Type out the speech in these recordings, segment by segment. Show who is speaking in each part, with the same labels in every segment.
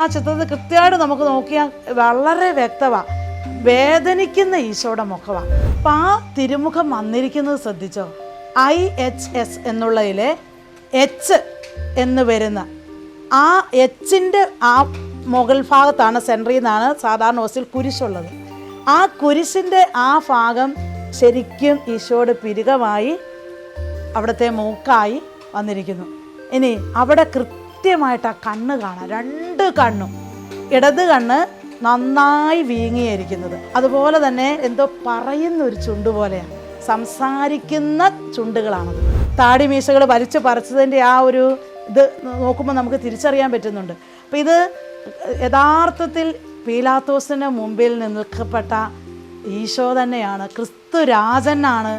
Speaker 1: ആ ചിത്രത്തിൽ കൃത്യമായിട്ട് നമുക്ക് നോക്കിയാൽ വളരെ വ്യക്തമാണ് വേദനിക്കുന്ന ഈശോയുടെ മുഖമാണ് അപ്പം ആ തിരുമുഖം വന്നിരിക്കുന്നത് ശ്രദ്ധിച്ചോ? ഐ എച്ച് എസ് എന്നുള്ളതിലെ എച്ച് എന്ന് വരുന്ന ആ എച്ചിന്റെ ആ മുകൾ ഭാഗത്താണ് സെൻട്രിൽ നിന്നാണ് സാധാരണ ഹോസ്റ്റിൽ കുരിശുള്ളത്. ആ കുരിശിന്റെ ആ ഭാഗം ശരിക്കും ഈശോയുടെ പിരുകമായി അവിടുത്തെ മൂക്കായി വന്നിരിക്കുന്നു. ഇനി അവിടെ കൃത്യമായിട്ട് ആ കണ്ണ് കാണാം. രണ്ട് കണ്ണും. ഇടത് കണ്ണ് നന്നായി വീങ്ങിയിരിക്കുന്നത്. അതുപോലെ തന്നെ എന്തോ പറയുന്ന ഒരു ചുണ്ട് പോലെയാണ്. സംസാരിക്കുന്ന ചുണ്ടുകളാണത്. താടി മീശകൾ വലിച്ചു പറിച്ചതിന്റെ ആ ഒരു ഇത് നോക്കുമ്പോൾ നമുക്ക് തിരിച്ചറിയാൻ പറ്റുന്നുണ്ട്. അപ്പം ഇത് യഥാർത്ഥത്തിൽ പീലാത്തോസിന് മുമ്പിൽ നിൽക്കപ്പെട്ട ഈശോ തന്നെയാണ് ക്രിസ്തു രാജനാണ്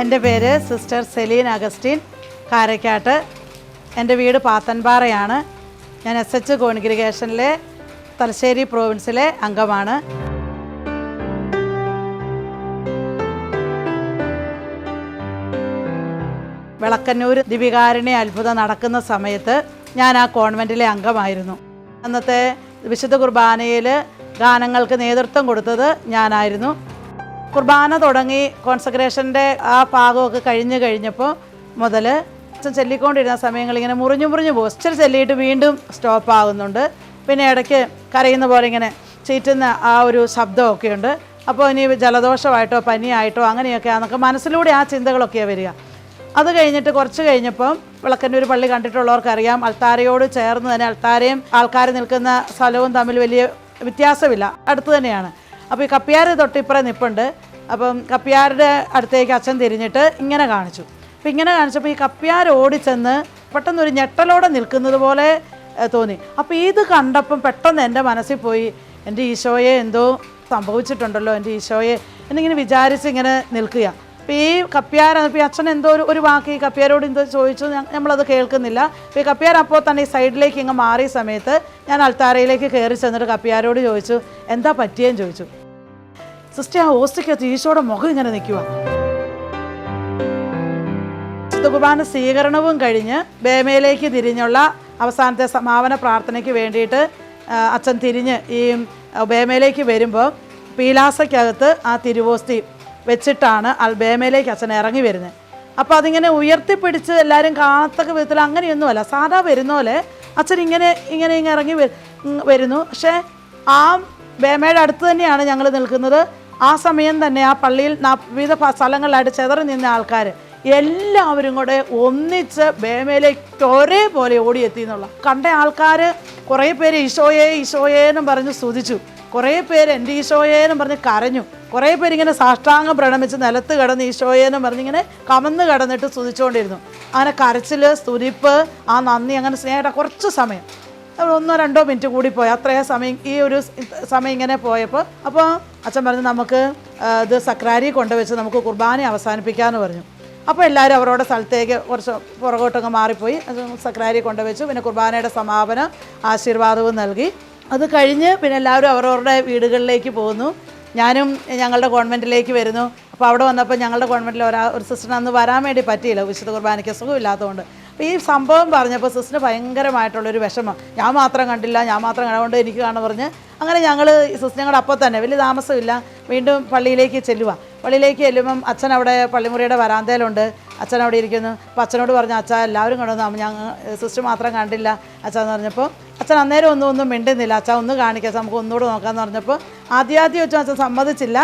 Speaker 1: എന്റെ പേര് സിസ്റ്റർ സെലീൻ അഗസ്റ്റിൻ കാരക്കാട്ട്. എന്റെ വീട് പാത്തൻപാറയാണ്. ഞാൻ എസ് എച്ച് കോൺഗ്രിഗേഷനിലെ തലശ്ശേരി പ്രോവിൻസിലെ അംഗമാണ്. വിളക്കന്നൂർ ദിവികാരുണ്യ അത്ഭുതം നടക്കുന്ന സമയത്ത് ഞാൻ ആ കോൺവെന്റിലെ അംഗമായിരുന്നു. അന്നത്തെ വിശുദ്ധ കുർബാനയിൽ ഗാനങ്ങൾക്ക് നേതൃത്വം കൊടുത്തത് ഞാനായിരുന്നു. കുർബാന തുടങ്ങി കോൺസെൻട്രേഷന്റെ ആ ഭാഗമൊക്കെ കഴിഞ്ഞ് കഴിഞ്ഞപ്പോൾ മുതൽ അച്ഛൻ ചെല്ലിക്കൊണ്ടിരുന്ന സമയങ്ങൾ ഇങ്ങനെ മുറിഞ്ഞു മുറിഞ്ഞു പോകും. ഇച്ചിരി ചെല്ലിയിട്ട് വീണ്ടും സ്റ്റോപ്പ് ആകുന്നുണ്ട്. പിന്നെ ഇടയ്ക്ക് കരയുന്ന പോലെ ഇങ്ങനെ ചീറ്റുന്ന ആ ഒരു ശബ്ദമൊക്കെ ഉണ്ട് അപ്പോൾ ഇനി ജലദോഷമായിട്ടോ പനിയായിട്ടോ അങ്ങനെയൊക്കെ ആണെന്നൊക്കെ മനസ്സിലൂടെ ആ ചിന്തകളൊക്കെയാണ് വരിക. അത് കഴിഞ്ഞിട്ട് കുറച്ച് കഴിഞ്ഞപ്പം ഒരു പള്ളി കണ്ടിട്ടുള്ളവർക്കറിയാം അൾത്താരയോട് ചേർന്ന് തന്നെ അൾത്താരയും ആൾക്കാർ നിൽക്കുന്ന സ്ഥലവും തമ്മിൽ വലിയ വ്യത്യാസമില്ല. അടുത്ത് തന്നെയാണ്. അപ്പോൾ ഈ കപ്പിയാർ തൊട്ടിപ്പുറം നിൽപ്പുണ്ട് അപ്പം കപ്പിയാരുടെ അടുത്തേക്ക് അച്ഛൻ തിരിഞ്ഞിട്ട് ഇങ്ങനെ കാണിച്ചു. അപ്പം ഇങ്ങനെ കാണിച്ചപ്പോൾ ഈ കപ്പിയാർ ഓടിച്ചെന്ന് പെട്ടെന്ന് ഒരു ഞെട്ടലോടെ നിൽക്കുന്നത് പോലെ തോന്നി. അപ്പോൾ ഇത് കണ്ടപ്പം പെട്ടെന്ന് എന്റെ മനസ്സിൽ പോയി എന്റെ ഈശോയെ എന്തോ സംഭവിച്ചിട്ടുണ്ടല്ലോ എന്റെ ഈശോയെ എന്നിങ്ങനെ വിചാരിച്ച് ഇങ്ങനെ നിൽക്കുക. അപ്പോൾ ഈ കപ്പിയാർ ഇപ്പോൾ ഈ അച്ഛൻ എന്തോ ഒരു ഒരു വാക്ക് ഈ കപ്പിയാരോട് എന്തോ ചോദിച്ചു നമ്മളത് കേൾക്കുന്നില്ല. അപ്പോൾ ഈ കപ്പിയാർ അപ്പോൾ തന്നെ ഈ സൈഡിലേക്ക് ഇങ്ങ് മാറിയ സമയത്ത് ഞാൻ അൾത്താരയിലേക്ക് കയറി ചെന്നിട്ട് കപ്പിയാരോട് ചോദിച്ചു എന്താ പറ്റിയെന്ന് ചോദിച്ചു. സിസ്റ്റർ ആ ഓസ്റ്റയ്ക്കകത്ത് ഈശോയുടെ മുഖം ഇങ്ങനെ നിൽക്കുക കുർബാന സ്വീകരണവും കഴിഞ്ഞ് ബേമയിലേക്ക് തിരിഞ്ഞുള്ള അവസാനത്തെ സമാപന പ്രാർത്ഥനയ്ക്ക് വേണ്ടിയിട്ട് അച്ഛൻ തിരിഞ്ഞ് ഈ ബേമയിലേക്ക് വരുമ്പോൾ പീലാസയ്ക്കകത്ത് ആ തിരുവോസ്തി വെച്ചിട്ടാണ് ബേമയിലേക്ക് അച്ഛൻ ഇറങ്ങി വരുന്നത്. അപ്പോൾ അതിങ്ങനെ ഉയർത്തിപ്പിടിച്ച് എല്ലാവരും കാണത്തക്ക വിധത്തിൽ അങ്ങനെയൊന്നുമല്ല സാധാ വരുന്ന പോലെ അച്ഛൻ ഇങ്ങനെ ഇങ്ങനെ ഇങ്ങനെ ഇറങ്ങി വരുന്നു. പക്ഷേ ആ ബേമയുടെ അടുത്ത് തന്നെയാണ് ഞങ്ങൾ നിൽക്കുന്നത്. ആ സമയം തന്നെ ആ പള്ളിയിൽ വിവിധ സ്ഥലങ്ങളിലായിട്ട് ചെതറി നിന്ന ആൾക്കാർ എല്ലാവരും കൂടെ ഒന്നിച്ച് ബേമയിലേക്ക് ഒരേപോലെ ഓടിയെത്തി എന്നുള്ള. കണ്ട ആൾക്കാർ കുറേ പേര് ഈശോയെ ഈശോയെ എന്നും പറഞ്ഞ് സ്തുതിച്ചു. കുറേ പേര് എന്റെ ഈശോയെ എന്നും പറഞ്ഞ് കരഞ്ഞു. കുറേ പേര് ഇങ്ങനെ സാഷ്ടാംഗം പ്രണമിച്ച് നിലത്ത് കിടന്ന് ഈശോയെ എന്നും പറഞ്ഞിങ്ങനെ കമന്ന് കിടന്നിട്ട് സ്തുതിച്ചുകൊണ്ടിരുന്നു അങ്ങനെ കരച്ചിൽ സ്തുതിപ്പ് ആ നന്ദി അങ്ങനെ സ്നേഹം കുറച്ച് സമയം. ഒന്നോ രണ്ടോ മിനിറ്റ് കൂടി പോയി അത്രയും സമയം ഈ ഒരു സമയം ഇങ്ങനെ പോയപ്പോൾ അപ്പോൾ അച്ഛൻ പറഞ്ഞു നമുക്ക് ഇത് സക്രാരി കൊണ്ടുവച്ച് നമുക്ക് കുർബാന അവസാനിപ്പിക്കാമെന്ന് പറഞ്ഞു. അപ്പോൾ എല്ലാവരും അവരുടെ സ്ഥലത്തേക്ക് കുറച്ച് പുറകോട്ടൊക്കെ മാറിപ്പോയി. അത് സക്രാരി കൊണ്ടുവച്ചു. പിന്നെ കുർബാനയുടെ സമാപനം ആശീർവാദവും നൽകി. അത് കഴിഞ്ഞ് പിന്നെ എല്ലാവരും അവരവരുടെ വീടുകളിലേക്ക് പോകുന്നു ഞാനും ഞങ്ങളുടെ ഗവൺമെന്റിലേക്ക് വരുന്നു. അപ്പോൾ അവിടെ വന്നപ്പോൾ ഞങ്ങളുടെ ഗവൺമെന്റിൽ ഒരാ ഒരു സിസ്റ്റർ വരാൻ വേണ്ടി പറ്റിയില്ല. വിശുദ്ധ കുർബാനയ്ക്ക് സുഖമില്ലാത്തതുകൊണ്ട് ഈ സംഭവം പറഞ്ഞപ്പോൾ സിസ്റ്ററിന് ഭയങ്കരമായിട്ടുള്ളൊരു വിഷമം. ഞാൻ മാത്രം കണ്ടില്ല ഞാൻ മാത്രം കണ്ടുകൊണ്ട് എനിക്ക് കാണാൻ പറഞ്ഞ് അങ്ങനെ ഞങ്ങൾ സിസ്റ്റർ അപ്പോൾ തന്നെ വലിയ താമസമില്ല. വീണ്ടും പള്ളിയിലേക്ക് ചെല്ലുക പള്ളിയിലേക്ക് ചെല്ലുമ്പം അച്ഛൻ അവിടെ പള്ളിമുറിയുടെ വരാന്തയിലുണ്ട്. അച്ഛൻ അവിടെ ഇരിക്കുന്നു. അപ്പോൾ അച്ഛനോട് പറഞ്ഞു അച്ഛാ എല്ലാവരും കണ്ടു ഞങ്ങൾ സിസ്റ്റർ മാത്രം കണ്ടില്ല. അച്ഛൻ എന്ന് പറഞ്ഞപ്പോൾ അച്ഛൻ അന്നേരം ഒന്നും ഒന്നും മിണ്ടുന്നില്ല. അച്ഛൻ ഒന്ന് കാണിക്കാം നമുക്ക് ഒന്നുകൂടെ നോക്കാമെന്ന് പറഞ്ഞപ്പോൾ ആദ്യാദ്യം വെച്ചാൽ അച്ഛൻ സമ്മതിച്ചില്ല.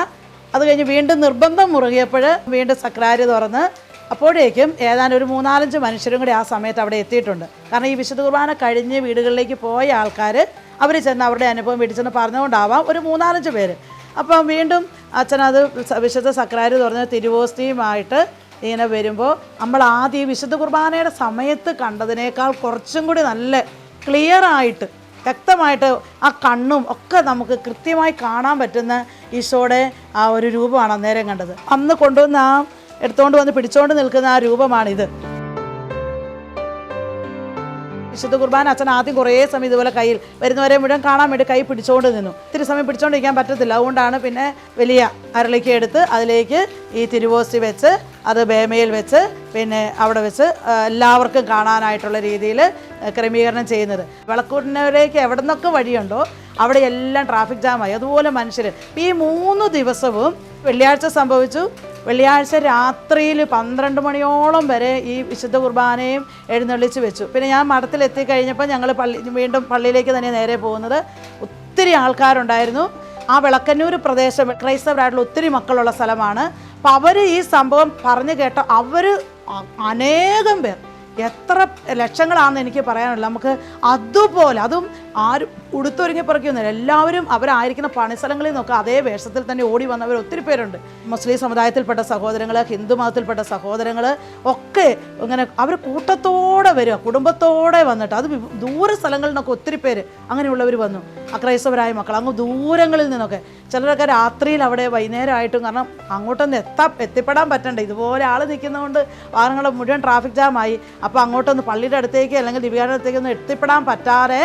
Speaker 1: അത് കഴിഞ്ഞ് വീണ്ടും നിർബന്ധം മുറുകിയപ്പോൾ വീണ്ടും സക്രാരി തുറന്ന് അപ്പോഴേക്കും ഏതാണ്ട് ഒരു മൂന്നാലഞ്ച് മനുഷ്യരും കൂടി ആ സമയത്ത് അവിടെ എത്തിയിട്ടുണ്ട്. കാരണം ഈ വിശുദ്ധ കുർബാന കഴിഞ്ഞ് വീടുകളിലേക്ക് പോയ ആൾക്കാർ അവർ ചെന്ന് അവരുടെ അനുഭവം വീട്ടിൽ ചെന്ന് പറഞ്ഞുകൊണ്ടാവാം ഒരു മൂന്നാലഞ്ച് പേര്. അപ്പം വീണ്ടും അച്ഛനത് വിശുദ്ധ സക്രാരി തുറന്ന് തിരുവോസ്തിയുമായിട്ട് ഇങ്ങനെ വരുമ്പോൾ നമ്മൾ ആദ്യം ഈ വിശുദ്ധ കുർബാനയുടെ സമയത്ത് കണ്ടതിനേക്കാൾ കുറച്ചും കൂടി നല്ല ക്ലിയർ ആയിട്ട് വ്യക്തമായിട്ട് ആ കണ്ണും ഒക്കെ നമുക്ക് കൃത്യമായി കാണാൻ പറ്റുന്ന ഈശോയുടെ ആ ഒരു രൂപമാണ് അന്നേരം കണ്ടത്. അന്ന് കൊണ്ടുവന്ന ആ എടുത്തുകൊണ്ട് വന്ന് പിടിച്ചുകൊണ്ട് നിൽക്കുന്ന ആ രൂപമാണിത്. വിശുദ്ധ കുർബാന അച്ഛൻ ആദ്യം കുറേ സമയം ഇതുപോലെ കയ്യിൽ വരുന്നവരെ മുഴുവൻ കാണാൻ വേണ്ടി കൈ പിടിച്ചുകൊണ്ട് നിന്നു. ഇത്തിരി സമയം പിടിച്ചുകൊണ്ടിരിക്കാൻ പറ്റത്തില്ല. അതുകൊണ്ടാണ് പിന്നെ വലിയ അരളിക്ക എടുത്ത് അതിലേക്ക് ഈ തിരുവോസ്തി വെച്ച് അത് ബേമയിൽ വെച്ച് പിന്നെ അവിടെ വെച്ച് എല്ലാവർക്കും കാണാനായിട്ടുള്ള രീതിയിൽ ക്രമീകരണം ചെയ്യുന്നത്. വിളക്കൂട്ടിനവരേക്ക് എവിടെ നിന്നൊക്കെ വഴിയുണ്ടോ അവിടെ എല്ലാം ട്രാഫിക് ജാമായി. അതുപോലെ മനുഷ്യർ ഈ മൂന്ന് ദിവസവും വെള്ളിയാഴ്ച സംഭവിച്ചു വെള്ളിയാഴ്ച രാത്രിയിൽ പന്ത്രണ്ട് മണിയോളം വരെ ഈ വിശുദ്ധ കുർബാനയും എഴുന്നള്ളിച്ച് വെച്ചു. പിന്നെ ഞാൻ മഠത്തിൽ എത്തിക്കഴിഞ്ഞപ്പോൾ ഞങ്ങൾ പള്ളി വീണ്ടും പള്ളിയിലേക്ക് തന്നെ നേരെ പോകുന്നത് ഒത്തിരി ആൾക്കാരുണ്ടായിരുന്നു. ആ വിളക്കന്നൂർ പ്രദേശം ക്രൈസ്തവരായിട്ടുള്ള ഒത്തിരി മക്കളുള്ള സ്ഥലമാണ്. അപ്പം അവർ ഈ സംഭവം പറഞ്ഞു കേട്ട അവർ അനേകം പേർ. എത്ര ലക്ഷങ്ങളാണെന്ന് എനിക്ക് പറയാനുള്ളത് നമുക്ക് അതുപോലെ അതും ആരും ഉടുത്തൊരുങ്ങി പറക്കൊന്നുമില്ല എല്ലാവരും അവരായിരിക്കുന്ന പണിസ്ഥലങ്ങളിൽ നിന്നൊക്കെ അതേ വേഷത്തിൽ തന്നെ ഓടി വന്നവർ ഒത്തിരി പേരുണ്ട്. മുസ്ലിം സമുദായത്തിൽപ്പെട്ട സഹോദരങ്ങൾ ഹിന്ദു മതത്തിൽപ്പെട്ട സഹോദരങ്ങൾ ഒക്കെ ഇങ്ങനെ അവർ കൂട്ടത്തോടെ വരിക കുടുംബത്തോടെ വന്നിട്ട് അത് ദൂര സ്ഥലങ്ങളിൽ നിന്നൊക്കെ ഒത്തിരി പേര് അങ്ങനെയുള്ളവർ വന്നു. അക്രൈസ്തവരായ മക്കൾ അങ്ങ് ദൂരങ്ങളിൽ നിന്നൊക്കെ. ചിലരൊക്കെ രാത്രിയിൽ അവിടെ വൈകുന്നേരമായിട്ടും കാരണം അങ്ങോട്ടൊന്ന് എത്താൻ എത്തിപ്പെടാൻ പറ്റണ്ട. ഇതുപോലെ ആൾ നിൽക്കുന്നതുകൊണ്ട് വാഹനങ്ങൾ മുഴുവൻ ട്രാഫിക് ജാമായി. അപ്പോൾ അങ്ങോട്ടൊന്ന് പള്ളിയുടെ അടുത്തേക്ക് അല്ലെങ്കിൽ ദിവ്യാരുടെ ഒന്ന് എത്തിപ്പെടാൻ പറ്റാതെ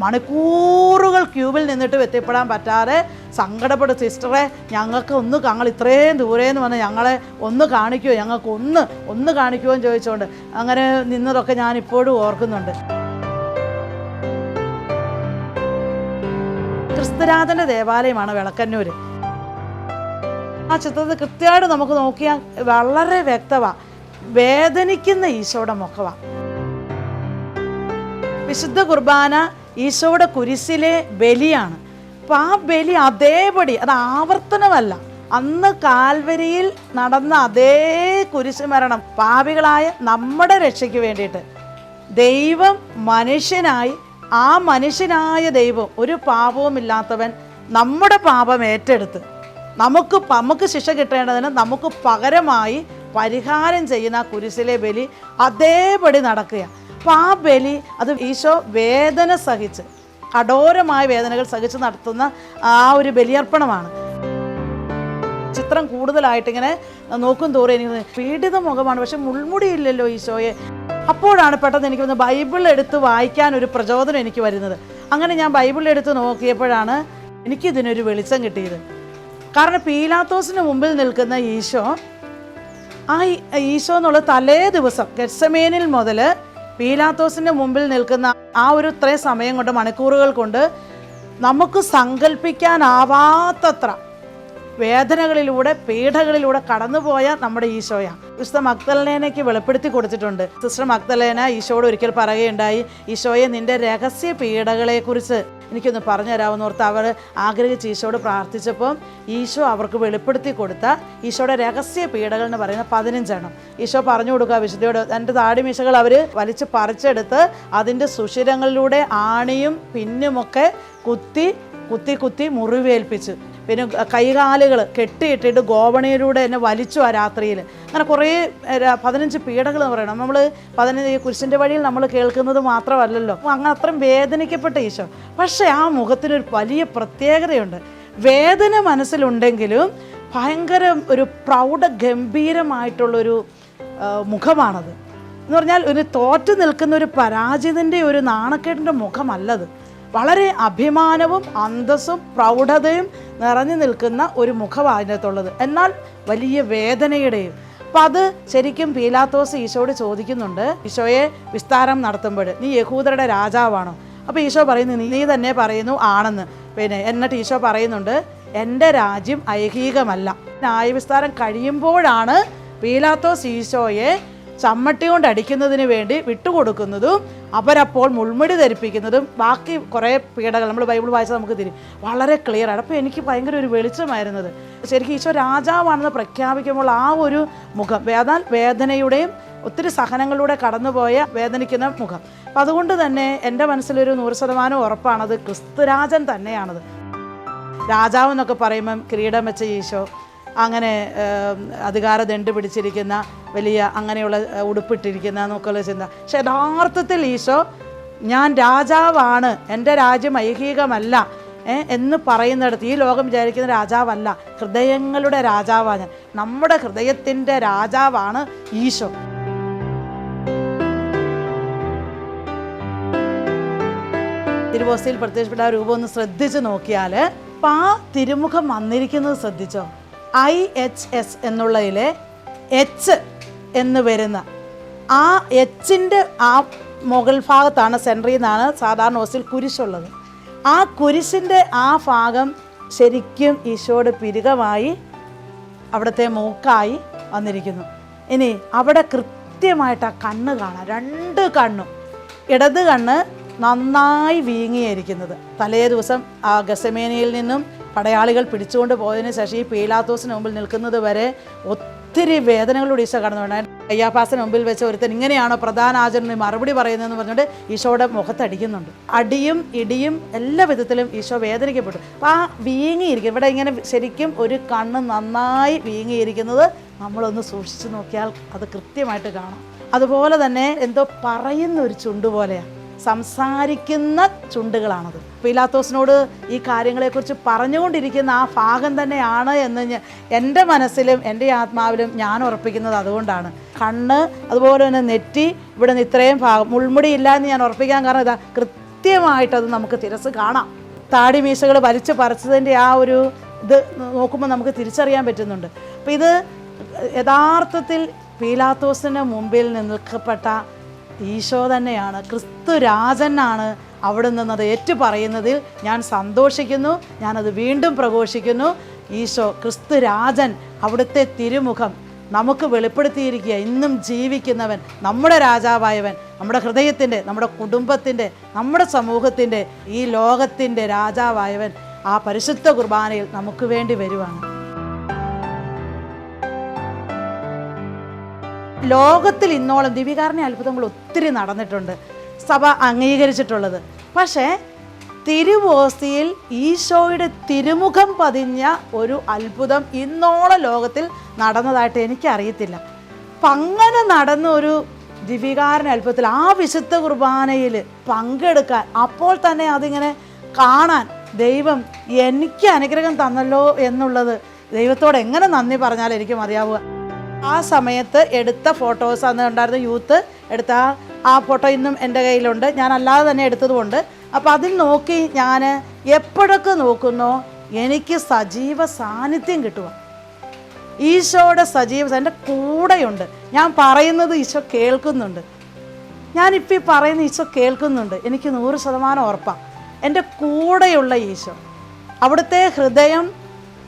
Speaker 1: മണിക്കൂറുകൾ ക്യൂവിൽ നിന്നിട്ട് എത്തിപ്പെടാൻ പറ്റാതെ സങ്കടപ്പെടും സിസ്റ്ററെ ഞങ്ങൾക്ക് ഒന്ന് ഞങ്ങൾ ഇത്രയും ദൂരെ നിന്ന് വന്ന് ഞങ്ങളെ ഒന്ന് കാണിക്കുമോ ഞങ്ങൾക്ക് ഒന്ന് ഒന്ന് കാണിക്കുമോ എന്ന് ചോദിച്ചുകൊണ്ട് അങ്ങനെ നിന്നതൊക്കെ ഞാൻ ഇപ്പോഴും ഓർക്കുന്നുണ്ട്. ക്രിസ്തുരാജന്റെ ദേവാലയമാണ് വിളക്കന്നൂർ ആ ചിത്രത്തിൽ കൃത്യമായിട്ട് നമുക്ക് നോക്കിയാൽ വളരെ വ്യക്തമാണ് വേദനിക്കുന്ന ഈശോയുടെ മുഖമാണ് വിശുദ്ധ കുർബാന ഈശോയുടെ കുരിശിലെ ബലിയാണ്. അപ്പം ആ ബലി അതേപടി അത് ആവർത്തനമല്ല. അന്ന് കാൽവരിയിൽ നടന്ന അതേ കുരിശ് മരണം പാപികളായ നമ്മുടെ രക്ഷയ്ക്ക് വേണ്ടിയിട്ട്. ദൈവം മനുഷ്യനായി ആ മനുഷ്യനായ ദൈവം ഒരു പാപവുമില്ലാത്തവൻ നമ്മുടെ പാപം ഏറ്റെടുത്ത്. നമുക്ക് നമുക്ക് ശിക്ഷ കിട്ടേണ്ടതിന് നമുക്ക് പകരമായി പരിഹാരം ചെയ്യുന്ന കുരിശിലെ ബലി അതേപടി നടക്കുക അപ്പം ആ ബലി അത് ഈശോ വേദന സഹിച്ച് കഠോരമായ വേദനകൾ സഹിച്ച് നടത്തുന്ന ആ ഒരു ബലിയർപ്പണമാണ്. ചിത്രം കൂടുതലായിട്ട് ഇങ്ങനെ നോക്കും തോറും എനിക്ക് പീഡിത മുഖമാണ് പക്ഷെ മുൾമുടിയില്ലല്ലോ ഈശോയെ. അപ്പോഴാണ് പെട്ടെന്ന് എനിക്ക് വന്ന് ബൈബിൾ എടുത്ത് വായിക്കാൻ ഒരു പ്രചോദനം എനിക്ക് വരുന്നത്. അങ്ങനെ ഞാൻ ബൈബിൾ എടുത്ത് നോക്കിയപ്പോഴാണ് എനിക്കിതിനൊരു വെളിച്ചം കിട്ടിയത്. കാരണം പീലാത്തോസിന് മുമ്പിൽ നിൽക്കുന്ന ഈശോ ആ ഈശോ എന്നുള്ള തലേ ദിവസം ഗെറ്റ്സമേനിൽ മുതൽ പീലാത്തോസിന്റെ മുമ്പിൽ നിൽക്കുന്ന ആ ഒരു ഇത്രയും സമയം കൊണ്ട് മണിക്കൂറുകൾ കൊണ്ട് നമുക്ക് സങ്കല്പിക്കാനാവാത്തത്ര വേദനകളിലൂടെ പീഡകളിലൂടെ കടന്നുപോയ നമ്മുടെ ഈശോയ വിശുദ്ധ മക്തലേനയ്ക്ക് വെളിപ്പെടുത്തി കൊടുത്തിട്ടുണ്ട്. സിസ്റ്റർ മക്തലേന ഈശോയോട് ഒരിക്കൽ പറയുകയുണ്ടായി ഈശോയെ നിന്റെ രഹസ്യ പീഡകളെക്കുറിച്ച് എനിക്കൊന്ന് പറഞ്ഞു തരാമെന്ന് ഓർത്ത് അവർ ആഗ്രഹിച്ച് ഈശോയോട് പ്രാർത്ഥിച്ചപ്പോൾ ഈശോ അവർക്ക് വെളിപ്പെടുത്തി കൊടുത്ത ഈശോയുടെ രഹസ്യ പീഡകൾ എന്ന് പറയുന്ന പതിനഞ്ചെണ്ണം. ഈശോ പറഞ്ഞു കൊടുക്കുക വിശുദ്ധയോട് എന്റെ താടിമീശകൾ അവർ വലിച്ച് പറിച്ചെടുത്ത് അതിന്റെ സുഷിരങ്ങളിലൂടെ ആണിയും പിന്നുമൊക്കെ കുത്തി കുത്തി കുത്തി മുറിവേൽപ്പിച്ച്. പിന്നെ കൈകാലുകൾ കെട്ടിയിട്ടിട്ട് ഗോവണിയിലൂടെ എന്നെ വലിച്ചു ആ രാത്രിയിൽ അങ്ങനെ കുറേ പതിനഞ്ച് പീഡകൾ എന്ന് പറയണം. നമ്മൾ പതിനഞ്ച് ഈ കുരിശിന്റെ വഴിയിൽ നമ്മൾ കേൾക്കുന്നത് മാത്രമല്ലല്ലോ. അങ്ങനെ അത്രയും വേദനിക്കപ്പെട്ട ഈശോ. പക്ഷേ ആ മുഖത്തിനൊരു വലിയ പ്രത്യേകതയുണ്ട്. വേദന മനസ്സിലുണ്ടെങ്കിലും ഭയങ്കര ഒരു പ്രൗഢ ഗംഭീരമായിട്ടുള്ളൊരു മുഖമാണത്. എന്ന് പറഞ്ഞാൽ ഒരു തോറ്റു നിൽക്കുന്ന ഒരു പരാജിതന്റെ ഒരു നാണക്കേടിന്റെ മുഖമല്ലത്. വളരെ അഭിമാനവും അന്തസ്സും പ്രൗഢതയും നിറഞ്ഞു നിൽക്കുന്ന ഒരു മുഖമാണ് അതിനകത്തുള്ളത്. എന്നാൽ വലിയ വേദനയുടെയും അപ്പം അത് ശരിക്കും പീലാത്തോസ് ഈശോയോട് ചോദിക്കുന്നുണ്ട്. ഈശോയെ വിസ്താരം നടത്തുമ്പോൾ നീ യഹൂദരുടെ രാജാവാണോ? അപ്പോൾ ഈശോ പറയുന്നു നീ തന്നെ പറയുന്നു ആണെന്ന്. പിന്നെ എന്നിട്ട് ഈശോ പറയുന്നുണ്ട് എന്റെ രാജ്യം ഐഹികമല്ല. ന്യായവിസ്താരം കഴിയുമ്പോഴാണ് പീലാത്തോസ് ഈശോയെ ചമ്മട്ടി കൊണ്ട് അടിക്കുന്നതിന് വേണ്ടി വിട്ടുകൊടുക്കുന്നതും അവരപ്പോൾ മുൾമുടി ധരിപ്പിക്കുന്നതും ബാക്കി കുറേ പീഡകൾ നമ്മൾ ബൈബിൾ വായിച്ചാൽ നമുക്ക് തിരി വളരെ ക്ലിയർ ആണ്. അപ്പോൾ എനിക്ക് ഭയങ്കര ഒരു വെളിച്ചമായിരുന്നത്. ശരിക്കും ഈശോ രാജാവാണെന്ന് പ്രഖ്യാപിക്കുമ്പോൾ ആ ഒരു മുഖം വേദാൽ വേദനയുടെയും ഒത്തിരി സഹനങ്ങളിലൂടെ കടന്നുപോയ വേദനിക്കുന്ന മുഖം. അപ്പം അതുകൊണ്ട് തന്നെ എന്റെ മനസ്സിലൊരു നൂറ് ശതമാനം ഉറപ്പാണത് ക്രിസ്തുരാജൻ തന്നെയാണത്. രാജാവ് എന്നൊക്കെ പറയുമ്പം കിരീടം വെച്ച ഈശോ അങ്ങനെ അധികാര ദണ്ട് പിടിച്ചിരിക്കുന്ന വലിയ അങ്ങനെയുള്ള ഉടുപ്പിട്ടിരിക്കുന്ന എന്നൊക്കെയുള്ള ചിന്ത. പക്ഷെ യഥാർത്ഥത്തിൽ ഈശോ ഞാൻ രാജാവാണ് എന്റെ രാജ്യം ഐഹികമല്ല എന്ന് പറയുന്നിടത്ത് ഈ ലോകം വിചാരിക്കുന്ന രാജാവല്ല ഹൃദയങ്ങളുടെ രാജാവാണ് നമ്മുടെ ഹൃദയത്തിന്റെ രാജാവാണ് ഈശോ. തിരുവോസ്തയിൽ പ്രത്യക്ഷപ്പെട്ട രൂപം ഒന്ന് ശ്രദ്ധിച്ച് നോക്കിയാൽ അപ്പം ആ തിരുമുഖം വന്നിരിക്കുന്നത് ശ്രദ്ധിച്ചോ? ഐ എച്ച് എസ് എന്നുള്ളതിലെ എച്ച് എന്ന് വരുന്ന. ആ എച്ചിന്റെ ആ മുകൾ ഭാഗത്താണ് സെന്ററിൽ നിന്നാണ് സാധാരണ ഹോസ്റ്റിൽ കുരിശുള്ളത്. ആ കുരിശിന്റെ ആ ഭാഗം ശരിക്കും ഈശോയുടെ പിരുകമായി അവിടുത്തെ മൂക്കായി വന്നിരിക്കുന്നു. ഇനി അവിടെ കൃത്യമായിട്ട് ആ കണ്ണ് കാണാം. രണ്ട് കണ്ണും. ഇടത് കണ്ണ് നന്നായി വീങ്ങിയിരിക്കുന്നത്. തലേ ദിവസം ആ ഗസമേനയിൽ നിന്നും പടയാളികൾ പിടിച്ചുകൊണ്ട് പോയതിനു ശേഷം ഈ പീലാത്തോസിന് മുമ്പിൽ നിൽക്കുന്നത് വരെ ഒത്തിരി വേദനകളോട് ഈശോ കടന്നു വേണം അയ്യാപ്പാസിന് മുമ്പിൽ വെച്ച് ഒരുത്തൻ ഇങ്ങനെയാണോ പ്രധാന ആചരണ മറുപടി പറയുന്നതെന്ന് പറഞ്ഞുകൊണ്ട് ഈശോയുടെ മുഖത്തടിക്കുന്നുണ്ട്. അടിയും ഇടിയും എല്ലാ വിധത്തിലും ഈശോ വേദനിക്കപ്പെട്ടു. അപ്പോൾ ആ വീങ്ങിയിരിക്കും. ഇവിടെ ഇങ്ങനെ ശരിക്കും ഒരു കണ്ണ് നന്നായി വീങ്ങിയിരിക്കുന്നത് നമ്മളൊന്ന് സൂക്ഷിച്ചു നോക്കിയാൽ അത് കൃത്യമായിട്ട് കാണാം. അതുപോലെ തന്നെ എന്തോ പറയുന്ന ഒരു ചുണ്ട് പോലെയാണ് സംസാരിക്കുന്ന ചുണ്ടുകളാണത്. പീലാത്തോസിനോട് ഈ കാര്യങ്ങളെക്കുറിച്ച് പറഞ്ഞുകൊണ്ടിരിക്കുന്ന ആ ഭാഗം തന്നെയാണ് എന്ന് എന്റെ മനസ്സിലും എന്റെ ആത്മാവിലും ഞാൻ ഉറപ്പിക്കുന്നത് അതുകൊണ്ടാണ്. കണ്ണ് അതുപോലെ തന്നെ നെറ്റി ഇവിടെ നിന്ന് ഇത്രയും ഭാഗം മുൾമുടി ഇല്ല എന്ന് ഞാൻ ഉറപ്പിക്കാൻ കാരണം ഇതാ കൃത്യമായിട്ടത് നമുക്ക് തിരസ് കാണാം. താടി മീശകൾ വലിച്ചു പറിച്ചതിന്റെ ആ ഒരു ഇത് നോക്കുമ്പോൾ നമുക്ക് തിരിച്ചറിയാൻ പറ്റുന്നുണ്ട്. അപ്പം ഇത് യഥാർത്ഥത്തിൽ പീലാത്തോസിന് മുമ്പിൽ നിൽക്കപ്പെട്ട ഈശോ തന്നെയാണ് ക്രിസ്തു രാജനാണ് അവിടെ നിന്നത് ഏറ്റു പറയുന്നതിൽ ഞാൻ സന്തോഷിക്കുന്നു ഞാനത് വീണ്ടും പ്രഘോഷിക്കുന്നു. ഈശോ ക്രിസ്തു രാജൻ അവിടുത്തെ തിരുമുഖം നമുക്ക് വെളിപ്പെടുത്തിയിരിക്കുക. ഇന്നും ജീവിക്കുന്നവൻ നമ്മുടെ രാജാവായവൻ നമ്മുടെ ഹൃദയത്തിന്റെ നമ്മുടെ കുടുംബത്തിന്റെ നമ്മുടെ സമൂഹത്തിന്റെ ഈ ലോകത്തിന്റെ രാജാവായവൻ ആ പരിശുദ്ധ കുർബാനയിൽ നമുക്ക് വേണ്ടി വരുവാണ്. ലോകത്തിൽ ഇന്നോളം ദിവികാരണ അത്ഭുതങ്ങൾ ഒത്തിരി നടന്നിട്ടുണ്ട്. സഭ അംഗീകരിച്ചിട്ടുള്ളത്. പക്ഷേ തിരുവോസിയിൽ ഈശോയുടെ തിരുമുഖം പതിഞ്ഞ ഒരു അത്ഭുതം ഇന്നോളം ലോകത്തിൽ നടന്നതായിട്ട് എനിക്കറിയത്തില്ല. അപ്പം അങ്ങനെ നടന്ന ഒരു ദിവികാരന അത്ഭുതത്തിൽ ആ വിശുദ്ധ കുർബാനയിൽ പങ്കെടുക്കാൻ അപ്പോൾ തന്നെ അതിങ്ങനെ കാണാൻ ദൈവം എനിക്ക് അനുഗ്രഹം തന്നല്ലോ എന്നുള്ളത് ദൈവത്തോട് എങ്ങനെ നന്ദി പറഞ്ഞാൽ എനിക്ക് മതിയാവുക ആ സമയത്ത് എടുത്ത ഫോട്ടോസ് അന്ന് ഉണ്ടായിരുന്ന യൂത്ത് എടുത്ത ആ- ഫോട്ടോ ഇന്നും എന്റെ കയ്യിലുണ്ട്. ഞാൻ അല്ലാതെ തന്നെ എടുത്തതുകൊണ്ട് അപ്പോൾ അതിൽ നോക്കി ഞാൻ എപ്പോഴൊക്കെ നോക്കുന്നോ എനിക്ക് സജീവ സാന്നിധ്യം കിട്ടുക ഈശോയുടെ സജീവ എന്റെ കൂടെയുണ്ട്. ഞാൻ പറയുന്നത് ഈശോ കേൾക്കുന്നുണ്ട്. ഞാനിപ്പോൾ ഈ പറയുന്ന ഈശോ കേൾക്കുന്നുണ്ട്. എനിക്ക് നൂറ് ശതമാനം ഉറപ്പാണ് എന്റെ കൂടെയുള്ള ഈശോ. അവിടുത്തെ ഹൃദയം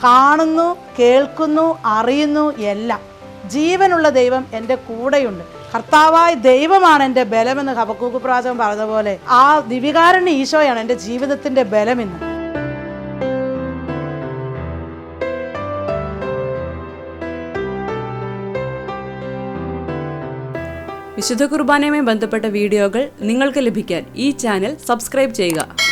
Speaker 1: കാണുന്നു കേൾക്കുന്നു അറിയുന്നു എല്ലാം. ജീവനുള്ള ദൈവം എന്റെ കൂടെയുണ്ട്. കർത്താവായ ദൈവമാണ് എന്റെ ബലമെന്ന് ഹബക്കൂക്ക് പ്രാചകം പറഞ്ഞതുപോലെ ആ ദിവികാരണ്യ ഈശോയാണ് എന്റെ ജീവിതത്തിന്റെ ബലമെന്ന്.
Speaker 2: വിശുദ്ധ കുർബാനയുമായി ബന്ധപ്പെട്ട വീഡിയോകൾ നിങ്ങൾക്ക് ലഭിക്കാൻ ഈ ചാനൽ സബ്സ്ക്രൈബ് ചെയ്യുക.